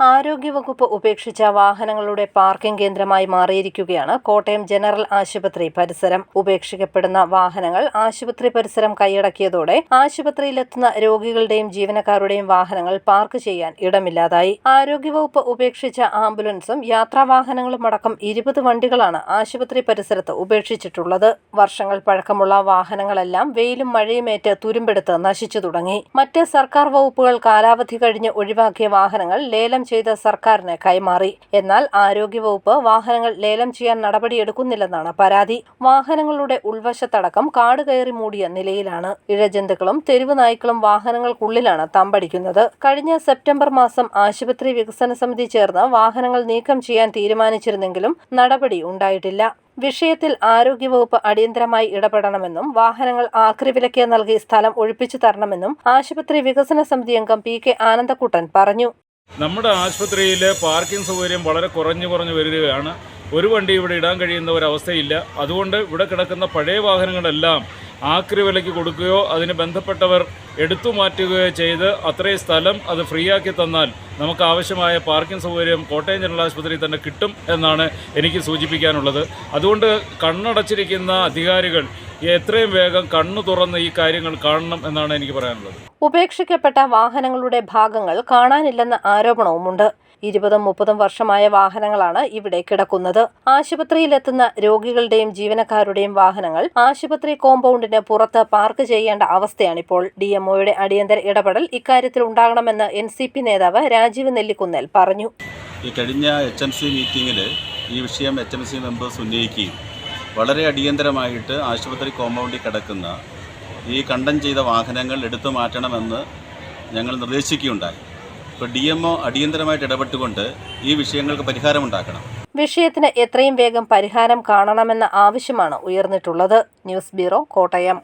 ആരോഗ്യവകുപ്പ് ഉപേക്ഷിച്ച വാഹനങ്ങളുടെ പാർക്കിംഗ് കേന്ദ്രമായി മാറിയിരിക്കുകയാണ് കോട്ടയം ജനറൽ ആശുപത്രി പരിസരം. ഉപേക്ഷിക്കപ്പെടുന്ന വാഹനങ്ങൾ ആശുപത്രി പരിസരം കൈയടക്കിയതോടെ ആശുപത്രിയിലെത്തുന്ന രോഗികളുടെയും ജീവനക്കാരുടെയും വാഹനങ്ങൾ പാർക്ക് ചെയ്യാൻ ഇടമില്ലാതായി. ആരോഗ്യവകുപ്പ് ഉപേക്ഷിച്ച ആംബുലൻസും യാത്രാവാഹനങ്ങളും അടക്കം ഇരുപത് വണ്ടികളാണ് ആശുപത്രി പരിസരത്ത് ഉപേക്ഷിച്ചിട്ടുള്ളത്. വർഷങ്ങൾ പഴക്കമുള്ള വാഹനങ്ങളെല്ലാം വെയിലും മഴയുമേറ്റ് തുരുമ്പെടുത്ത് നശിച്ചു തുടങ്ങി. മറ്റ് സർക്കാർ വകുപ്പുകൾ കാലാവധി കഴിഞ്ഞ് ഒഴിവാക്കിയ വാഹനങ്ങൾ ലേലം ചെയ്ത് സർക്കാരിന് കൈമാറി. എന്നാൽ ആരോഗ്യവകുപ്പ് വാഹനങ്ങൾ ലേലം ചെയ്യാൻ നടപടിയെടുക്കുന്നില്ലെന്നാണ് പരാതി. വാഹനങ്ങളുടെ ഉൾവശത്തടക്കം കാട് കയറി മൂടിയ നിലയിലാണ്. ഇഴജന്തുക്കളും തെരുവ് നായ്ക്കളും വാഹനങ്ങൾക്കുള്ളിലാണ് തമ്പടിക്കുന്നത്. കഴിഞ്ഞ സെപ്റ്റംബർ മാസം ആശുപത്രി വികസന സമിതി ചേർന്ന് വാഹനങ്ങൾ നീക്കം ചെയ്യാൻ തീരുമാനിച്ചിരുന്നെങ്കിലും നടപടി ഉണ്ടായിട്ടില്ല. വിഷയത്തിൽ ആരോഗ്യവകുപ്പ് അടിയന്തരമായി ഇടപെടണമെന്നും വാഹനങ്ങൾ ആക്രിവിലയ്ക്ക് നൽകി സ്ഥലം ഒഴിപ്പിച്ചു തരണമെന്നും ആശുപത്രി വികസന സമിതി അംഗം പി കെ ആനന്ദക്കുട്ടൻ പറഞ്ഞു. നമ്മുടെ ആശുപത്രിയിൽ പാർക്കിംഗ് സൗകര്യം വളരെ കുറഞ്ഞു കുറഞ്ഞു വരികയാണ്. ഒരു വണ്ടി ഇവിടെ ഇടാൻ കഴിയുന്ന ഒരവസ്ഥയില്ല. അതുകൊണ്ട് ഇവിടെ കിടക്കുന്ന പഴയ വാഹനങ്ങളെല്ലാം ആക്രി വിലയ്ക്ക് കൊടുക്കുകയോ അതിന് ബന്ധപ്പെട്ടവർ എടുത്തു മാറ്റുകയോ ചെയ്ത് അത്രയും സ്ഥലം അത് ഫ്രീ ആക്കി തന്നാൽ നമുക്ക് ആവശ്യമായ പാർക്കിംഗ് സൗകര്യം കോട്ടയം ജനറൽ ആശുപത്രി തന്നെ കിട്ടും എന്നാണ് എനിക്ക് സൂചിപ്പിക്കാനുള്ളത്. അതുകൊണ്ട് കണ്ണടച്ചിരിക്കുന്ന അധികാരികൾ എത്രയും വേഗം കണ്ണു തുറന്ന് ഈ കാര്യങ്ങൾ കാണണം എന്നാണ് എനിക്ക് പറയാനുള്ളത്. ഉപേക്ഷിക്കപ്പെട്ട വാഹനങ്ങളുടെ ഭാഗങ്ങൾ കാണാനില്ലെന്ന ആരോപണവുമുണ്ട്. ഇരുപതും മുപ്പതും വർഷമായ വാഹനങ്ങളാണ് ഇവിടെ കിടക്കുന്നത്. ആശുപത്രിയിലെത്തുന്ന രോഗികളുടെയും ജീവനക്കാരുടെയും വാഹനങ്ങൾ ആശുപത്രി കോമ്പൗണ്ടിന് പുറത്ത് പാർക്ക് ചെയ്യേണ്ട അവസ്ഥയാണിപ്പോൾ. ഡി ഡിഎംഒയുടെ അടിയന്തര ഇടപെടൽ ഇക്കാര്യത്തിൽ ഉണ്ടാകണമെന്ന് എൻ സി പി നേതാവ് രാജീവ് നെല്ലിക്കുന്നേൽ പറഞ്ഞു. ഈ കഴിഞ്ഞ എച്ച് എം സി മീറ്റിംഗിൽ ഈ വിഷയം എച്ച് എം സി മെമ്പേഴ്സ് ഉന്നയിക്കുകയും വളരെ അടിയന്തരമായിട്ട് ആശുപത്രി കോമ്പൗണ്ടിൽ കിടക്കുന്ന ഈ കണ്ടം ചെയ്ത വാഹനങ്ങൾ എടുത്തു മാറ്റണമെന്ന് ഞങ്ങൾ നിർദ്ദേശിക്കുകയുണ്ടായി. ഇപ്പോൾ ഡി എം ഒ അടിയന്തരമായിട്ട് ഇടപെട്ടുകൊണ്ട് ഈ വിഷയങ്ങൾക്ക് പരിഹാരമുണ്ടാക്കണം വിഷയത്തിന് എത്രയും വേഗം പരിഹാരം കാണണമെന്ന ആവശ്യമാണ് ഉയർന്നിട്ടുള്ളത്. News bureau Kottayam.